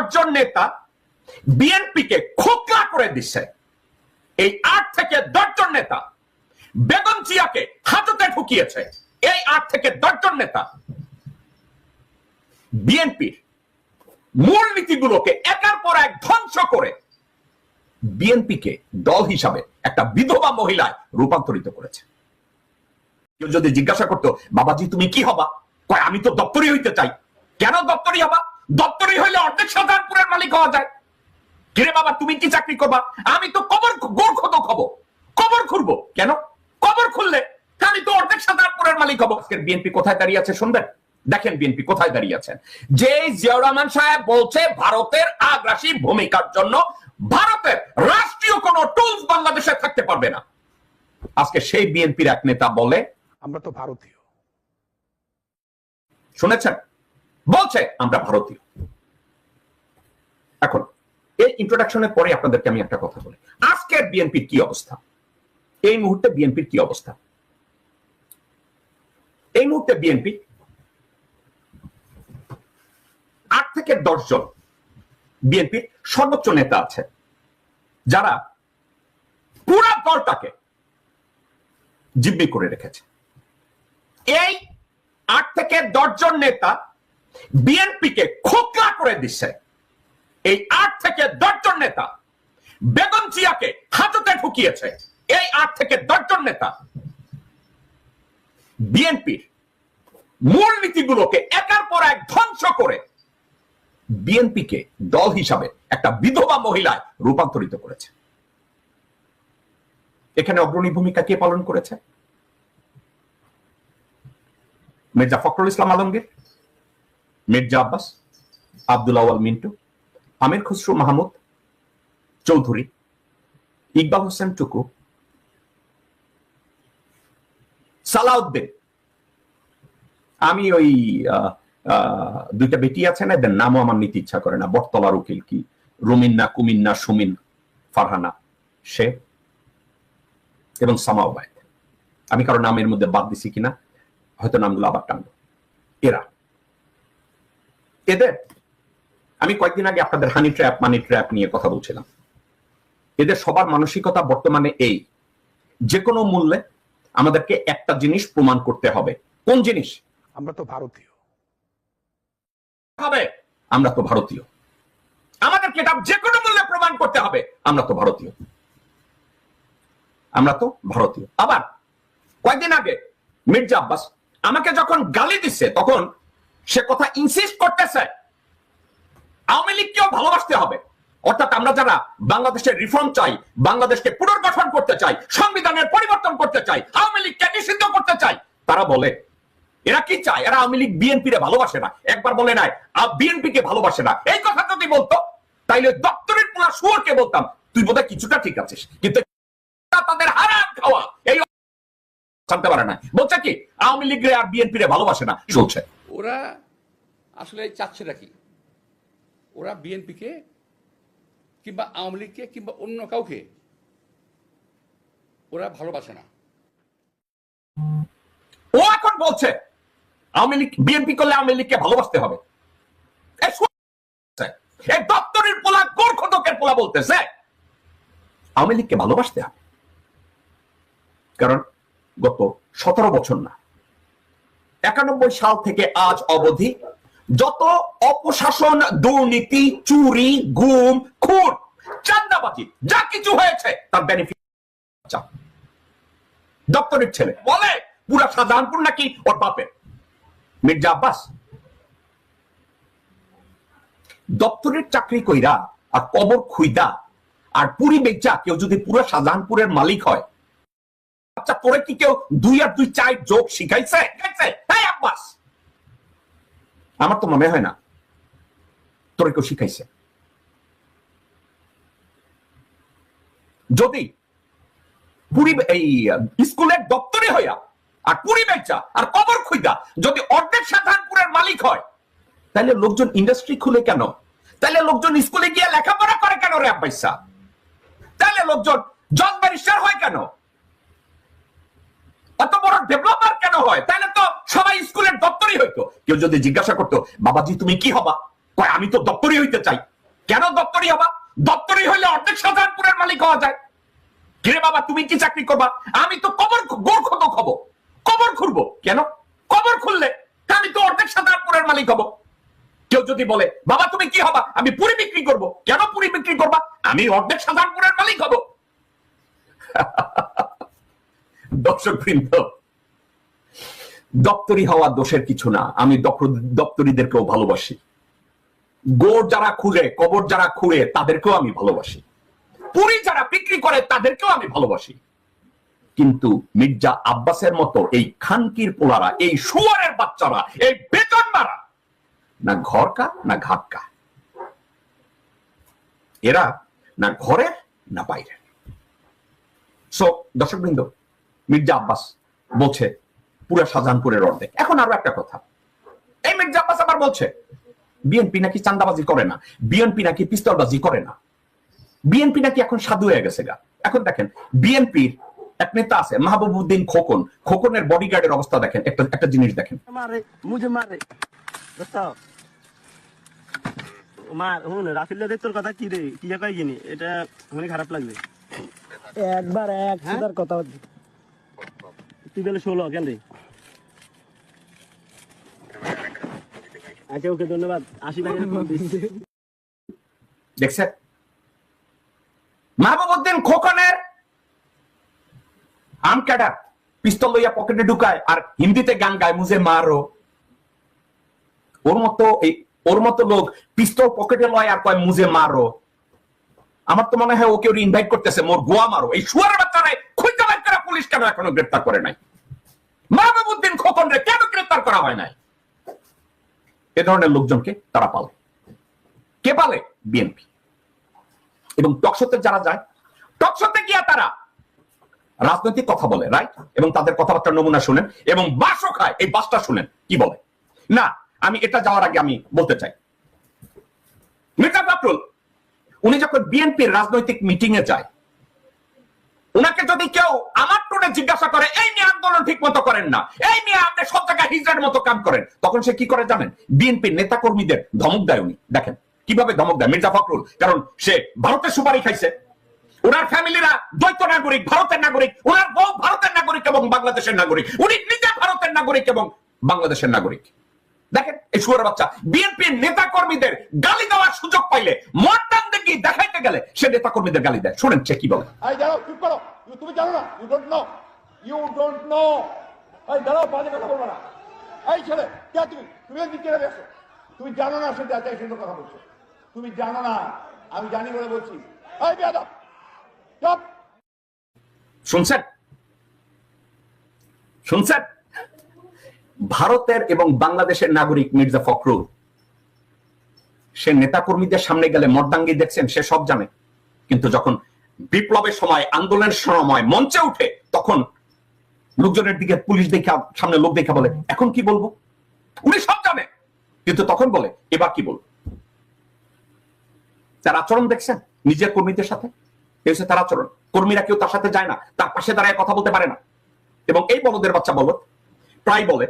দশজন নেতা বিএনপিকে খোকলা করে দিচ্ছে এই আট থেকে দশজন নেতা বেগম জিয়াকে হাজতে ঢুকিয়েছে এই আট থেকে দশজন নেতা বিএনপির মূল নীতিগুলোকে একের পর এক ধ্বংস করে বিএনপিকে দল হিসাবে একটা বিধবা মহিলায় রূপান্তরিত করেছে। কেউ যদি জিজ্ঞাসা করতো, বাবাজি, তুমি কি হবা? কয়, আমি তো দপ্তরি হইতে চাই। কেন দপ্তরি হবা? দপ্তরি হইলে অর্ধেক সাধারণপুরের মালিক হওয়া যায়। কিরে বাবা তুমি কি চাকরি করবা? আমি তো কবর গোর খত খাব কবর খুলবো কেন? কবর খুললে আমি তো অর্ধেক সাধারণপুরের মালিক হব। আজকের বিএনপি কোথায় দাঁড়িয়ে আছে শুনবেন? দেখেন বিএনপি কোথায় দাঁড়িয়ে আছেন যে জিয়াউর রহমান সাহেব বলছে ভারতের আগ্রাসী ভূমিকার জন্য ভারতের রাষ্ট্রীয় কোন টুলস বাংলাদেশে থাকতে পারবে না। আজকে সেই বিএনপির এক নেতা বলে আমরা তো ভারতীয়। শুনেছেন? বলছে, আমরা ভারতীয়। এখন, এই ইন্ট্রোডাকশনের পরে আপনাদেরকে আমি একটা কথা বলি। আজকের বিএনপির কি অবস্থা? এই মুহূর্তে বিএনপির কি অবস্থা? এই মুহূর্তে বিএনপি আট থেকে দশ জন বিএনপির সর্বোচ্চ নেতা আছে, যারা পুরা দলটাকে জিম্মি করে রেখেছে। এই আট থেকে দশজন নেতা বিএনপিকে খোকলা করে দিচ্ছে এই আট থেকে দশজন নেতা বেগম জিয়াকে হাজতে ঢুকিয়েছে এই আট থেকে দশজন নেতা বিএনপির মূল নীতিগুলোকে একের পর এক ধ্বংস করে বিএনপিকে দল হিসাবে একটা বিধবা মহিলায় রূপান্তরিত করেছে। এখানে অগ্রণী ভূমিকা কে পালন করেছে? মির্জা ফখরুল ইসলাম আলমগীর। মির্জা আব্বাস, আব্দুল আওয়াল মিন্টু, আমির খসরু মাহমুদ, চৌধুরী, ইকবাল হোসেন টুকু, সালাউদ্দিন। আমি ওই দুইটা বেটি আছে না, এদের নামও আমার নিতে ইচ্ছা করে না। বটতলার উকিল কি? রুমিন্না, কুমিন্না, সুমিন, ফারহানা, সে এবং সামাওবায়দ আমি কারও নামের মধ্যে বাদ দিছি কিনা, হয়তো নামগুলো আবার টানবো। এরা। এদের আমি কয়েকদিন আগে আপনাদের হানি ট্র্যাপ মানি ট্র্যাপ নিয়ে কথা বলছিলাম। এদের সবার মানসিকতা বর্তমানে এই। যে কোনো মূল্যে আমাদেরকে একটা জিনিস প্রমাণ করতে হবে। কোন জিনিস? আমরা তো ভারতীয়। হবে। আমরা তো ভারতীয়। আমাদেরকে এটা যে কোনো মূল্যে প্রমাণ করতে হবে। আমরা তো ভারতীয়। আমরা তো ভারতীয়। আবার কয়েকদিন আগে মির্জা আব্বাস আমাকে যখন গালি দিচ্ছে তখন সে কথা ইনসিস্ট করতেছে। আওয়ামী লীগকেও ভালোবাসতে হবে। অর্থাৎ আমরা যারা বাংলাদেশের রিফর্ম চাই, বাংলাদেশকে পুনর্গঠন করতে চাই, সংবিধানের পরিবর্তন করতে চাই, আওয়ামী লীগকে নিষিদ্ধ করতে চাই, তারা বলে, এরা কি চায়? এরা আওয়ামী লীগ বিএনপি রে ভালোবাসে না। একবার বলে নাই বিএনপি কে ভালোবাসে না। এই কথা যদি বলতো, তাইলে দপ্তরের পোলা শুয়োরকে বলতাম, তুই বোধহয় কিছুটা ঠিক আছিস, কিন্তু তাদের হারাম খাওয়া। এই জানতে পারে না বলছে কি, আওয়ামী লীগ রে আর বিএনপি রে ভালোবাসে না, চলছে। ওরা আসলে চাচ্ছেটা কি? ওরা বিএনপিকে কিংবা আওয়ামী লীগকে কিংবা অন্য কাউকে ওরা ভালোবাসে না। ও এখন বলছে, আওয়ামী লীগ, বিএনপি করলে আওয়ামী লীগকে ভালোবাসতে হবে। দপ্তরের পোলা, গোর্খদকের পোলা বলতেছে, আওয়ামী লীগকে ভালোবাসতে হবে। কারণ গত সতেরো বছর না একানব্বই সাল থেকে আজ অবধি যত অপশাসন, দুর্নীতি, চুরি, গুম, খুন চান্দাবাজি যা কিছু হয়েছে, তার বেনিফিট দপ্তরের ছেলে। বলে, পুরা সাধারণপুর নাকি ওর বাপের? মির্জা আব্বাস। দপ্তরের চাকরি কইরা আর কবর খুইদা আর পুরি বেচা কেউ যদি পুরো শাহজাহানপুরের মালিক হয় আচ্ছা তোরে কি কেউ দুই আর দুই চার যোগ শিখাইছে? শিখাইছে আমার তো মনে হয় না তোরে কেউ শিখাইছে। যদি পুরি এই স্কুলের দপ্তরে হইয়া আর পুরি বেচা আর কবর খুইদা যদি অর্ধেক সাধারণপুরের মালিক হয় তাহলে লোকজন ইন্ডাস্ট্রি খুলে কেন? তাহলে লোকজন স্কুলে গিয়ে লেখাপড়া করে কেন রে আব্বাইসা? তাহলে লোকজন জজ ব্যারিস্টার হয় কেন? অত বড় ডেভেলপার কেন হয়? তাহলে তো সবাই স্কুলের দপ্তরই হইতো। কেউ যদি জিজ্ঞাসা করতো, বাবাজি, তুমি কি হবা? কয়, আমি তো দপ্তরই হইতে চাই। কেন দপ্তরি হবা? দপ্তরি হইলে অর্ধেক শাহজাহানপুরের মালিক হওয়া যায়। কিরে বাবা, তুমি কি চাকরি করবা? আমি তো কবর গোর খত খব কবর খুলবো? কেন? কবর খুললে আমি তো অর্ধেক শাহজাহানপুরের মালিক হব। কেউ যদি বলে, বাবা, তুমি কি হবা? আমি পুরি বিক্রি করব। কেন পুরি বিক্রি করবা? আমি অর্ধেক শাহজাহানপুরের মালিক হব। দর্শক বৃন্দ দপ্তরি হওয়া দোষের কিছু না। আমি দপ্তর- দপ্তরিদেরকেও ভালোবাসি। গোড় যারা খুঁড়ে কবর যারা খুঁড়ে, তাদেরকেও আমি ভালোবাসি। পুরি যারা বিক্রি করে, তাদেরকেও আমি ভালোবাসি। কিন্তু মির্জা আব্বাসের মতো এই খানকির পোলারা, এই শুয়ারের বাচ্চারা, এই বেতন মারা না ঘর কা না ঘাট কা এরা না ঘরের, না বাইরের। সো দর্শকবৃন্দ মির্জা আব্বাস বলছে পুরা শাহজাহানপুরের অর্ধেক। এখন আরও একটা কথা। এই মির্জা আব্বাস আবার বলছে বিএনপি নাকি চান্দাবাজি করে না? বিএনপি নাকি পিস্তলবাজি করে না? বিএনপি নাকি এখন সাধু হয়ে গেছে গা। এখন দেখেন বিএনপির এক নেতা আছে মাহবুবুদ্দিন খোকন। খোকনের বডিগার্ডের অবস্থা দেখেন একটা একটা জিনিস দেখেন। কথা কি রে? কি এটা মানে খারাপ লাগবে। একবার এক হ্যাঁ? কথা তুই বলে কেন রে? আচ্ছা ওকে, ধন্যবাদ। আশি মাহবুবুদ্দিন খোকনের পিস্তল লইয়া পকেটে ঢুকায় আর হিন্দিতে গান গায়, মুজে মারো। ওর মতো এই, ওর মতো লোক পিস্তল পকেটে লয় আর কয়, মুজে মারো। আমার তো মনে হয় ওকে ওর ইনভাইট করতেছে, মোর গোয়া মারো। এই শুয়ার বাচ্চারে খুঁজতে বাইর করা পুলিশ কেন এখনও গ্রেপ্তার করে নাই। মাহবুবুদ্দিন খোকন রে কেন গ্রেপ্তার করা হয় নাই? এ ধরনের লোকজনকে তারা পালে। কে পালে? বিএনপি। এবং টকশোতে যারা যায়, টকশোতে গিয়া তারা রাজনৈতিক কথা বলে রাইট এবং তাদের কথাবার্তার নমুনা শুনেন এবং বাসও খায়। এই বাসটা শুনেন, কি বলে? না, আমি এটা যাওয়ার আগে আমি বলতে চাই। মির্জা ফখরুল, উনি যখন বিএনপির রাজনৈতিক মিটিং এ যায় ওনাকে যদি কেউ আমার টোনে জিজ্ঞাসা করে, এই নিয়ে আন্দোলন ঠিক মতো করেন না, এই নিয়ে আপনি সব জায়গায় হিজড়ার মতো কাম করেন, তখন সে কি করে জানেন? বিএনপির নেতা কর্মীদের ধমক দেয় উনি। দেখেন, কীভাবে ধমক দেয়? মির্জা ফখরুল, কারণ সে ভারতের সুপারি খাইছে। ওনার ফ্যামিলিরা দ্বৈত নাগরিক, ভারতের নাগরিক, ওনার বউ ভারতের নাগরিক এবং বাংলাদেশের নাগরিক। উনি নিজে ভারতের নাগরিক এবং বাংলাদেশের নাগরিক। দেখেন, এই শুয়ার বাচ্চা। বিএনপির নেতা কর্মীদের গালি দেওয়ার সুযোগ পাইলে মর্দান দেখি দেখাইতে গেলে সে নেতা কর্মীদের গালি দেয়। শোনেন সে কি বলে। তুমি জানো না? You don't know you don't know এই, দাঁড়াও, বাজে কথা বলব না। এই ছেলে, কে তুমি? তুমি একদিন কেড়ে বেসো তুমি জানো না সে যাচাই সুন্দর কথা বলছো। তুমি জানো না। আমি জানি বলে বলছি। এই বেয়াদব! চুপ! শুনছেন? শুনছেন? ভারতের এবং বাংলাদেশের নাগরিক মির্জা ফখরুল, সে নেতাকর্মীদের সামনে গেলে মর্দাঙ্গি দেখছেন, সে সব জানে। কিন্তু যখন বিপ্লবের সময়, আন্দোলনের সময় মঞ্চে উঠে তখন লোকজনের দিকে, পুলিশ দেখা, সামনে লোক দেখা বলে, এখন কি বলব? উনি সব জানে। কিন্তু তখন বলে, এবার কি বলব? তার আচরণ দেখছেন নিজের কর্মীদের সাথে। এই হচ্ছে তার আচরণ। কর্মীরা কেউ তার সাথে যায় না, তার পাশে দাঁড়ায় কথা বলতে পারে না। এবং এই বলদের বাচ্চা বলো প্রায় বলে,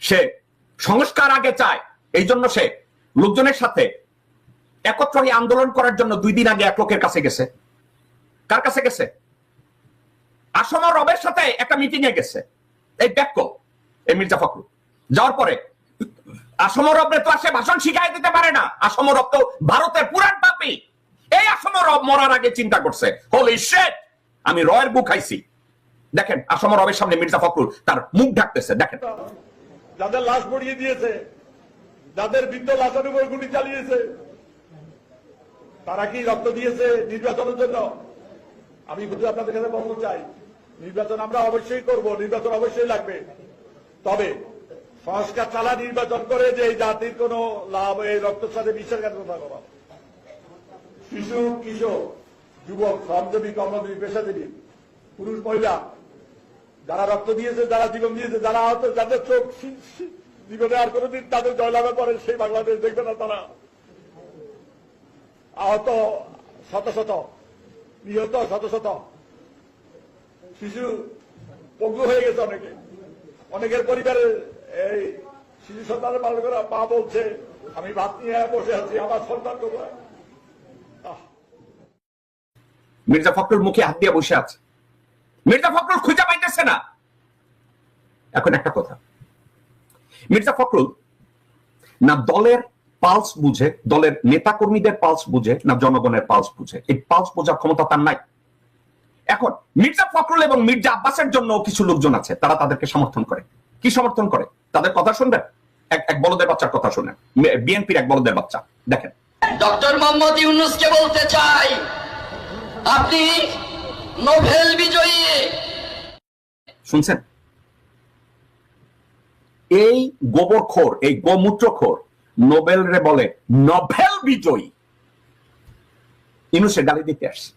সে সংস্কার আগে চায় এই জন্য সে লোকজনের সাথে একত্র হয়ে আন্দোলন করার জন্য দুই দিন আগে এক লোকের কাছে গেছে। কার কাছে গেছে? আসম রবের সাথে একটা মিটিং এ গেছে। এই ব্যাক্য এই মির্জা ফখরুল। যাওয়ার পরে, আসম তো আসে ভাষণ শিখাই দিতে পারে না। আসম রব তো ভারতের পাপি। এই আসম রব মরার আগে চিন্তা করছে হোলি শেট আমি রয়ের বুক খাইছি। দেখেন, আসম রবের সামনে মির্জা ফখরুল তার মুখ ঢাকতেছে, দেখেন। যাদের লাশ পড়িয়ে দিয়েছে, যাদের বৃদ্ধ লাশের উপর গুলি চালিয়েছে তারা কি রক্ত দিয়েছে নির্বাচনের জন্য? আমি শুধু আপনাদের কাছে বলতে চাই, নির্বাচন আমরা অবশ্যই করব, নির্বাচন অবশ্যই লাগবে। তবে সংস্কার চালা নির্বাচন করে যে এই জাতির কোন লাভ, এই রক্তের সাথে বিশ্বাসঘাতকতা করা। শিশু, কিশোর, যুবক, শ্রমজীবী, কর্মজীবী, পেশাজীবী, পুরুষ, মহিলা, যারা রক্ত দিয়েছে, যারা জীবন দিয়েছে, যারা আহত যাদের চোখ জীবনে আর কোনোদিন তাদের জয়লাভের পরে সেই বাংলাদেশ দেখবে না তারা। আহত শত শত, নিহত শত শত। শিশু পঙ্গু হয়ে গেছে অনেকে। অনেকের পরিবারের এই শিশু সন্তানের পালন করে মা বলছে, আমি ভাত নিয়ে বসে আছি, আমার সন্তান কোথায়? মির্জা ফখরুল মুখে হাত দিয়ে বসে আছে। মির্জা ফখরুল খুঁজে পাইতেছে না। এখন একটা কথা। মির্জা ফখরুল না দলের পালস বুঝে দলের নেতা কর্মীদের পালস বুঝে না জনগণের পালস বুঝে? এই পালস বোঝার ক্ষমতা তার নাই। এখন মির্জা ফখরুল এবং মির্জা আব্বাসের জন্য কিছু লোকজন আছে তারা তাদেরকে সমর্থন করে। কি সমর্থন করে? তাদের কথা শুনবেন? এক এক বলদের বাচ্চার কথা শুনেন। বিএনপির এক বলদের বাচ্চা। দেখেন। ডক্টর মোহাম্মদ ইউনুসকে বলতে চাই আপনি নোবেল বিজয়ী। শুনছেন? এই গোবরখোর এই গোমূত্রখোর নোবেল রে বলে নোবেল বিজয়ী। ইনুসে গালি দিতে আসছে।